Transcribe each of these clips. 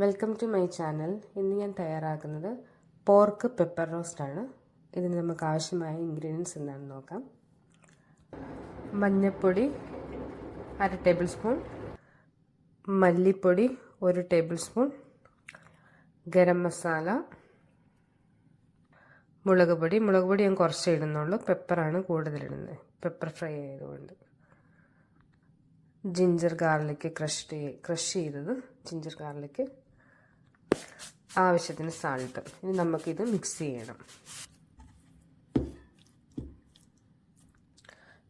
Welcome to my channel ഇന്ന് ഞാൻ തയ്യാറാക്കുന്നത് പോർക്ക് പെപ്പർ റോസ്റ്റ് ആണ്. ഇതിന് നമുക്ക് ആവശ്യമായ ഇൻഗ്രീഡിയൻസ് എന്താണെന്ന് നോക്കാം. മഞ്ഞൾപ്പൊടി അര ടേബിൾ സ്പൂൺ മല്ലിപ്പൊടി ഒരു ടേബിൾ സ്പൂൺ ഗരം മസാല. മുളക് പൊടി. മുളക് പൊടി ഞാൻ കുറച്ചേ ഇടുന്നുള്ളൂ. പെപ്പറാണ് കൂടുതലിടുന്നത് പെപ്പർ ഫ്രൈ ആയതുകൊണ്ട്. ജിഞ്ചർ ഗാർലിക്ക് ക്രഷ് ക്രഷ് ചെയ്തത്. ജിഞ്ചർ ഗാർലിക്ക് ആവശ്യത്തിന് സാൾട്ട് ഇനി നമുക്കിത് മിക്സ് ചെയ്യണം.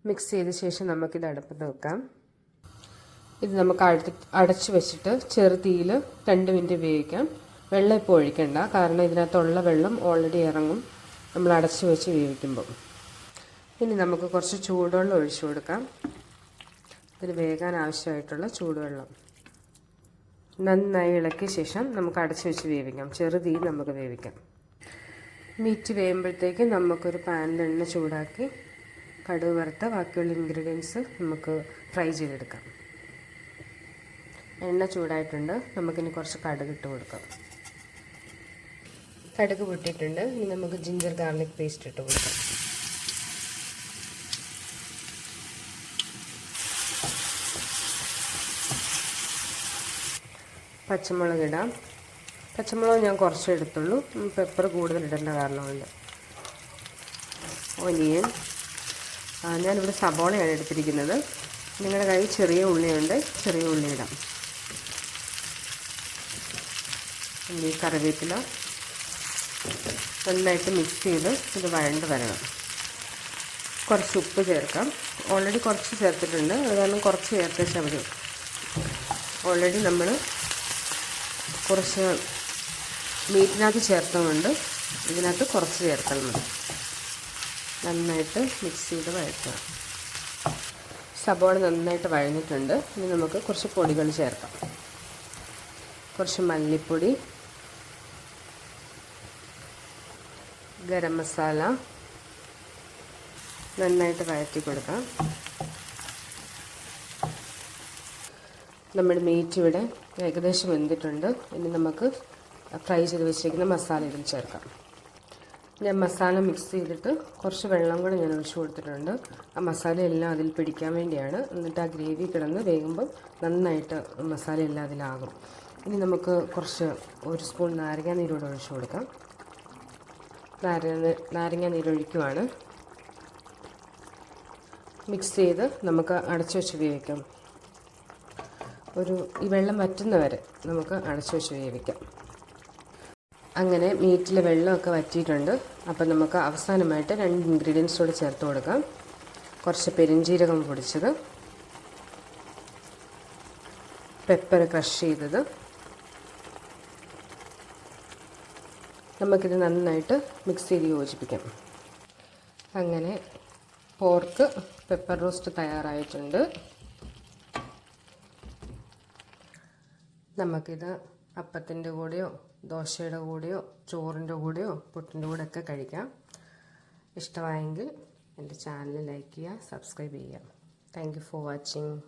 മിക്സ് ചെയ്ത ശേഷം നമുക്കിത് അടുപ്പത്ത് വെക്കാം. ഇത് നമുക്ക് അടുത്ത് അടച്ച് വെച്ചിട്ട് ചെറുതീയിൽ രണ്ട് മിനിറ്റ് വേവിക്കാം. വെള്ളം ഇപ്പോൾ ഒഴിക്കണ്ട. കാരണം ഇതിനകത്തുള്ള വെള്ളം ഓൾറെഡി ഇറങ്ങും. നമ്മൾ അടച്ച് വെച്ച് വേവിക്കുമ്പോൾ ഇനി നമുക്ക് കുറച്ച് ചൂടുവെള്ളം ഒഴിച്ചു കൊടുക്കാം. ഇതിന് വേകാൻ ആവശ്യമായിട്ടുള്ള ചൂടുവെള്ളം. നന്നായി ഇളക്കിയ ശേഷം നമുക്ക് അടച്ചു വെച്ച് വേവിക്കാം. ചെറുതീ നമുക്ക് വേവിക്കാം. മീറ്റ് വേകുമ്പോഴത്തേക്ക് നമുക്കൊരു പാനിൽ എണ്ണ ചൂടാക്കി കടുക് വറുത്ത ബാക്കിയുള്ള ഇൻഗ്രീഡിയൻസ് നമുക്ക് ഫ്രൈ ചെയ്തെടുക്കാം. എണ്ണ ചൂടായിട്ടുണ്ട്. നമുക്കിനി കുറച്ച് കടുക് ഇട്ട് കൊടുക്കാം. കടുക് പൊട്ടിയിട്ടുണ്ട്. ഇനി നമുക്ക് ജിഞ്ചർ ഗാർലിക് പേസ്റ്റ് ഇട്ട് കൊടുക്കാം. പച്ചമുളക് ഇടാം പച്ചമുളക് ഞാൻ കുറച്ച് എടുത്തുള്ളൂ. പെപ്പർ കൂടുതൽ ഇടേണ്ട കാരണമുണ്ട്. ഒനിയൻ ഞാനിവിടെ സബോളയാണ് എടുത്തിരിക്കുന്നത്. നിങ്ങളുടെ കയ്യിൽ ചെറിയ ഉള്ളിയുണ്ട് ചെറിയ ഉള്ളി ഇടാം. ഇനി കറിവേപ്പില നന്നായിട്ട് മിക്സ് ചെയ്ത് ഇത് വഴണ്ട് വരണം. കുറച്ച് ഉപ്പ് ചേർക്കാം. ഓൾറെഡി കുറച്ച് ചേർത്തിട്ടുണ്ട്. അത് കാരണം കുറച്ച് ചേർത്തേച്ചാൽ മതി. ഓൾറെഡി നമ്മൾ കുറച്ച് മീറ്റിനകത്ത് ചേർത്തുകൊണ്ട് ഇതിനകത്ത് കുറച്ച് ചേർത്താൽ മതി. നന്നായിട്ട് മിക്സ് ചെയ്ത് വഴറ്റുക. സബോള നന്നായിട്ട് വഴഞ്ഞിട്ടുണ്ട്. ഇനി നമുക്ക് കുറച്ച് പൊടികൾ ചേർക്കാം. കുറച്ച് മല്ലിപ്പൊടി ഗരം മസാല നന്നായിട്ട് വഴറ്റി കൊടുക്കാം. നമ്മുടെ മീറ്റ് ഇവിടെ ഏകദേശം വെന്തിട്ടുണ്ട്. ഇനി നമുക്ക് ഫ്രൈ ചെയ്ത് വെച്ചിരിക്കുന്ന മസാല ഇതിൽ ചേർക്കാം. ഞാൻ മസാല മിക്സ് ചെയ്തിട്ട് കുറച്ച് വെള്ളം കൂടെ ഞാൻ ഒഴിച്ചു കൊടുത്തിട്ടുണ്ട്. ആ മസാല എല്ലാം അതിൽ പിടിക്കാൻ വേണ്ടിയാണ്. എന്നിട്ട് ആ ഗ്രേവി കിടന്ന് വേകുമ്പോൾ നന്നായിട്ട് മസാല എല്ലാം അതിലാകും. ഇനി നമുക്ക് കുറച്ച് ഒരു സ്പൂൺ നാരങ്ങ നീരോട് ഒഴിച്ചു കൊടുക്കാം. നാരങ്ങ നാരങ്ങ നീരൊഴിക്കുവാണ് മിക്സ് ചെയ്ത് നമുക്ക് അടച്ചു വെച്ച് വേവിക്കാം ഒരു ഈ വെള്ളം വറ്റുന്ന വരെ നമുക്ക് അടച്ചു വെച്ച് വേവിക്കാം. അങ്ങനെ മീറ്റിൽ വെള്ളമൊക്കെ വറ്റിയിട്ടുണ്ട്. അപ്പം നമുക്ക് അവസാനമായിട്ട് രണ്ട് ഇൻഗ്രീഡിയൻസ് കൂടെ ചേർത്ത് കൊടുക്കാം. കുറച്ച് പെരിഞ്ജീരകം പൊടിച്ചത്. പെപ്പർ ക്രഷ് ചെയ്തത്. നമുക്കിത് നന്നായിട്ട് മിക്സ് ചെയ്ത് യോജിപ്പിക്കാം. അങ്ങനെ പോർക്ക് പെപ്പർ റോസ്റ്റ് തയ്യാറായിട്ടുണ്ട്. നമുക്കിത് അപ്പത്തിന്റെ കൂടെയോ ദോശയുടെ കൂടെയോ ചോറിന്റെ കൂടെയോ പുട്ടിന്റെ കൂടെ ഒക്കെ കഴിക്കാം. ഇഷ്ടമായെങ്കിൽ എന്റെ ചാനൽ ലൈക്ക് ചെയ്യുക സബ്സ്ക്രൈബ് ചെയ്യുക. Thank for watching